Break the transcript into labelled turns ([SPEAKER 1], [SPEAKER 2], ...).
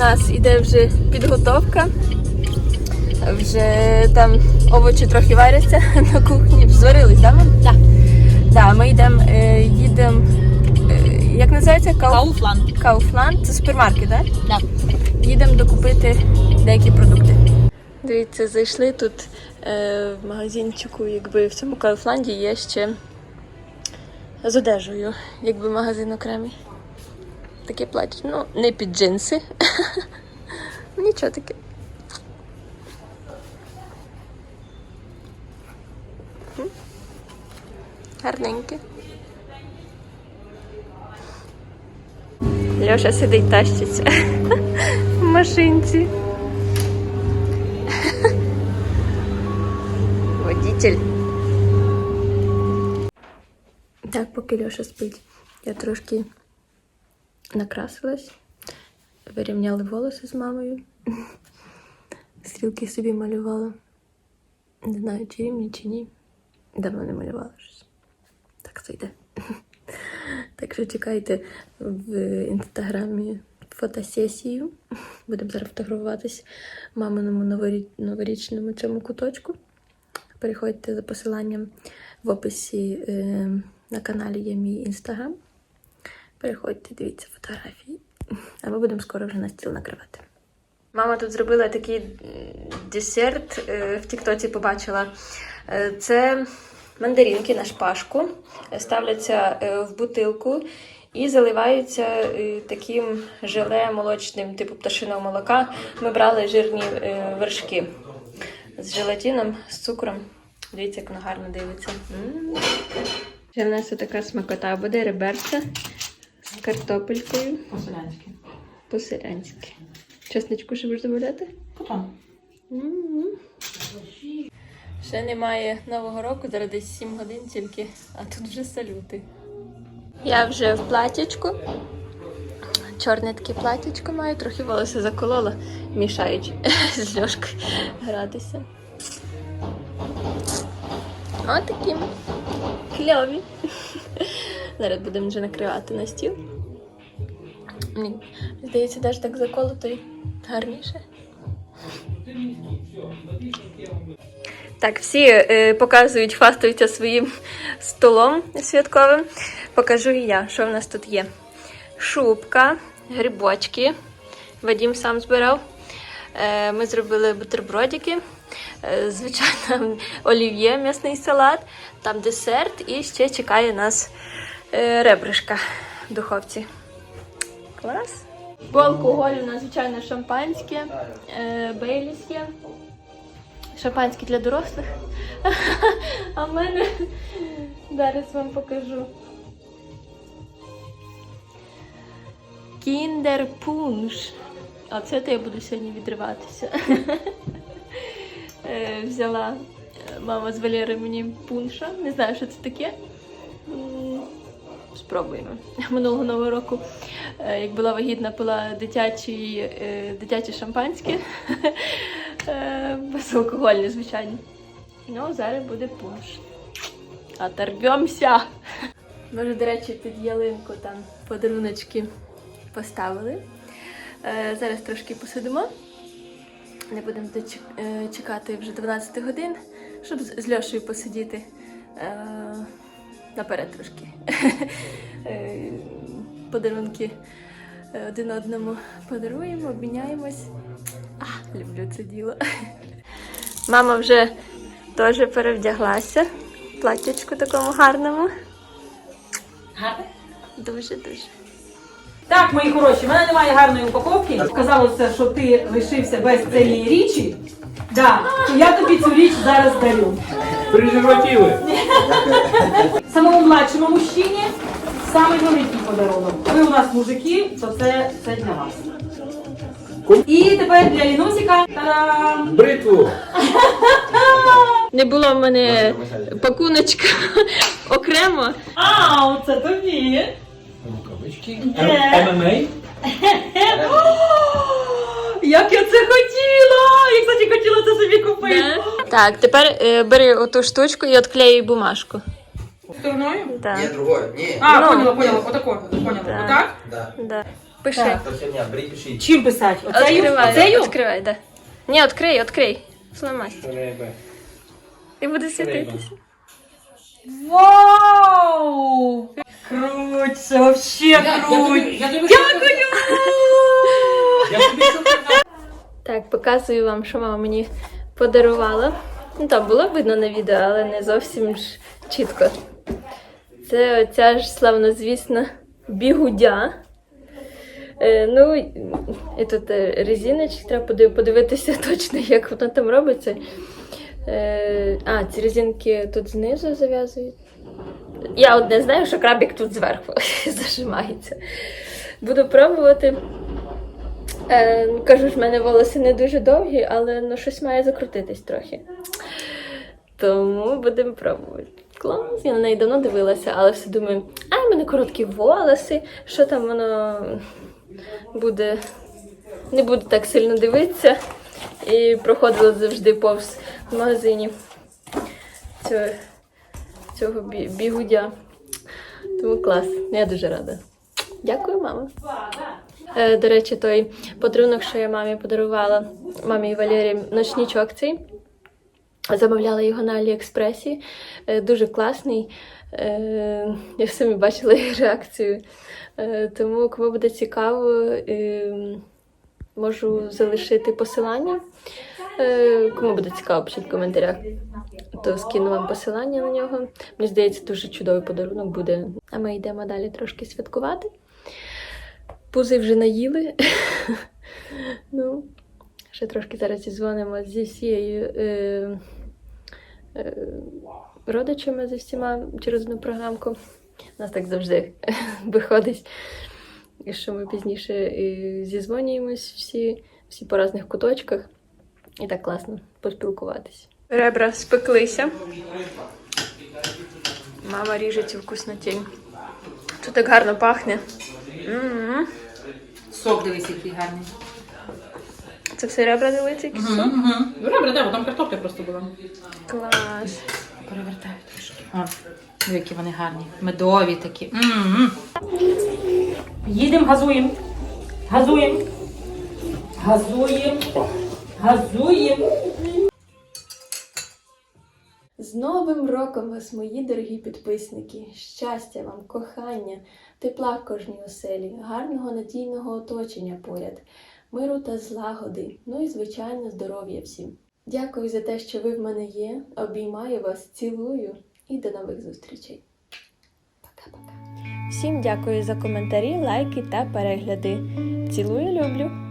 [SPEAKER 1] нас іде вже підготовка. Вже там овочі трохи варяться на кухні. Зварились, так? Да, так. Да, ми йдемо, е, їдемо. е, Як називається? Кау...
[SPEAKER 2] Кауфланд.
[SPEAKER 1] Кауфланд. Це супермаркет, так?
[SPEAKER 2] Да.
[SPEAKER 1] Їдемо докупити деякі продукти. Дивіться, зайшли тут е, в магазинчику, якби в цьому Кауфланді є ще з одежею, якби магазин окремий. Таке плаття. Ну, не під джинси. Нічого таке. Гарненьке. Льоша сидить тащиться в машинці. Водитель. Так, поки Льоша спить, я трошки накрасилась, вирівняли волоси з мамою. Стрілки собі малювала. Не знаю, чи рівні, чи ні. Давно не малювала щось. Так це йде. Так що чекайте в інстаграмі фотосесію. Будемо зараз фотографуватись маминому новоріч... новорічному цьому куточку. Переходьте за посиланням в описі е, на каналі є мій інстаграм. Переходьте, дивіться фотографії. А ми будемо скоро вже на стіл накривати. Мама тут зробила такий десерт, е, в Тіктоці побачила. Е, Це мандаринки на шпажку, е, ставляться в бутилку і заливаються таким желе молочним, типу пташиного молока. Ми брали жирні вершки з желатином, з цукром. Дивіться, як воно гарно дивиться. Ще в нас така смакота буде реберця картопелькою
[SPEAKER 2] По-селянськи.
[SPEAKER 1] по-селянськи. Чесничку ще будеш додати?
[SPEAKER 2] Потім.
[SPEAKER 1] Ще немає Нового року, зараз десь 7 годин тільки, а тут вже салюти. Я вже в платячку. Чорне таке платячко маю, трохи волосся заколола, мішають з Льошкою гратися. Отакі кльові. Зараз будемо вже накривати на стіл. Мені здається, навіть так заколото й гарніше. Так, всі е, показують, хвастаються своїм столом святковим. Покажу і я, що в нас тут є. Шубка, грибочки. Вадім сам збирав. Е, ми зробили бутербродики. Е, звичайно, олів'є, м'ясний салат, там десерт і ще чекає нас ребришка в духовці. Клас. По алкоголю у нас, звичайно, шампанське, е, бейліс є. Шампанське для дорослих. А в мене зараз вам покажу. Кіндер пунш. А це то я буду сьогодні відриватися. Е, Взяла е, мама з Валєри мені пунша. Не знаю, що це таке. М, Спробуємо. Минулого нового року, е, як була вагітна, пила дитячі, е, дитяче шампанське. Е, Безалкогольне, звичайно. Ну, зараз буде пунш. Оторвемося! Ми вже, до речі, під ялинку там подаруночки поставили. Зараз трошки посидимо. Не будемо чекати вже 12 годин, щоб з Льошею посидіти наперед трошки. Е, Подарунки е, один одному подаруємо, обміняємось. А, люблю це діло. Мама вже теж перевдяглася. в Платтячку такому гарному.
[SPEAKER 2] Гарно?
[SPEAKER 1] Дуже-дуже.
[SPEAKER 2] Так, мої хороші, в мене немає гарної упаковки. Казалося, що ти лишився без цієї річі. Да, то я тобі цю річ зараз дарю.
[SPEAKER 3] Презервативи.
[SPEAKER 2] Самому младшому мужчині самий великий подарунок. Ви у нас мужики, то це, це для вас. І тепер для Лінусіка. Та-дам!
[SPEAKER 3] Бритву.
[SPEAKER 1] Не було в мене пакуночка окремо.
[SPEAKER 2] А, оце тобі.
[SPEAKER 3] Рукавички.
[SPEAKER 2] Де?
[SPEAKER 3] ММА.
[SPEAKER 2] Як я це хотіла! Я, кстати, хотіла це собі купити.
[SPEAKER 1] Так, тепер е, бери оту штучку і отклеюй бумажку.
[SPEAKER 2] Стороною?
[SPEAKER 1] Так.
[SPEAKER 4] Не, другой. Не.
[SPEAKER 2] А,
[SPEAKER 1] Ну.
[SPEAKER 2] поняла, поняла, отако, поняла.
[SPEAKER 1] Так.
[SPEAKER 2] Отак?
[SPEAKER 4] Да.
[SPEAKER 1] Да. Пиши.
[SPEAKER 2] Так.
[SPEAKER 4] Та херня, бери пиши.
[SPEAKER 2] Чим писати? Оцею?
[SPEAKER 1] Откривай,
[SPEAKER 2] Оцею?
[SPEAKER 1] відкривай, да. Ні, відкрий, відкрий. Фломастер.
[SPEAKER 3] Треба.
[SPEAKER 1] І буде світитися.
[SPEAKER 2] Вау! Круть, це вообще круть! Дякую!
[SPEAKER 3] Я тобі що?
[SPEAKER 1] Так, показую вам, що мама мені подарувала. Ну там було видно на відео, але не зовсім ж чітко. Це оця ж славнозвісна бігудя. Е, ну, і тут е, резиночки, треба подивитися точно, як воно там робиться. Е, а, ці резинки тут знизу зав'язують. Я одне знаю, що крабик тут зверху зажимається. Буду пробувати. Е, кажу в мене волоси не дуже довгі, але ну, щось має закрутитись трохи. Тому будемо пробувати. Клас, я на неї давно дивилася, але все думаю, а в мене короткі волоси, що там воно буде. Не буду так сильно дивитися. І проходила завжди повз в магазині цього, цього бігудя. Тому клас, я дуже рада. Дякую, мама. Е, До речі, той подарунок, що я мамі подарувала, мамі і ночнічок цей. Замовляла його на Аліекспресі. Е, Дуже класний. Е, Я самі бачила її реакцію. Е, Тому, кому буде цікаво, е, можу залишити посилання. Е, Кому буде цікаво, пишіть в коментарях, то скину вам посилання на нього. Мені здається, дуже чудовий подарунок буде. А ми йдемо далі трошки святкувати. Пузи вже наїли. ну, ще трошки зараз зізвонимо зі всією е, е, родичами зі всіма через одну програмку. У нас так завжди виходить. Що ми пізніше е, зізвонюємось всі, всі по різних куточках. І так класно поспілкуватись. Ребра спеклися. Мама ріже цю вкуснотінь. Тут так гарно пахне. М-м.
[SPEAKER 2] Сок дивись, який гарний.
[SPEAKER 1] Це все ребра дивиться якісь?
[SPEAKER 2] Угу, угу. Добре, да, бо там картопля просто була.
[SPEAKER 1] Клас.
[SPEAKER 2] Перевертаю трошки. О, ну, які вони гарні. Медові такі. М-м. Їдемо, газуємо. Газуємо. Газуємо. Газуємо.
[SPEAKER 1] З Новим роком вас, мої дорогі підписники! Щастя вам, кохання, тепла в кожній оселі, гарного надійного оточення поряд, миру та злагоди, ну і звичайно здоров'я всім. Дякую за те, що ви в мене є. Обіймаю вас, цілую і до нових зустрічей. Пока-пока. Всім дякую за коментарі, лайки та перегляди. Цілую, люблю!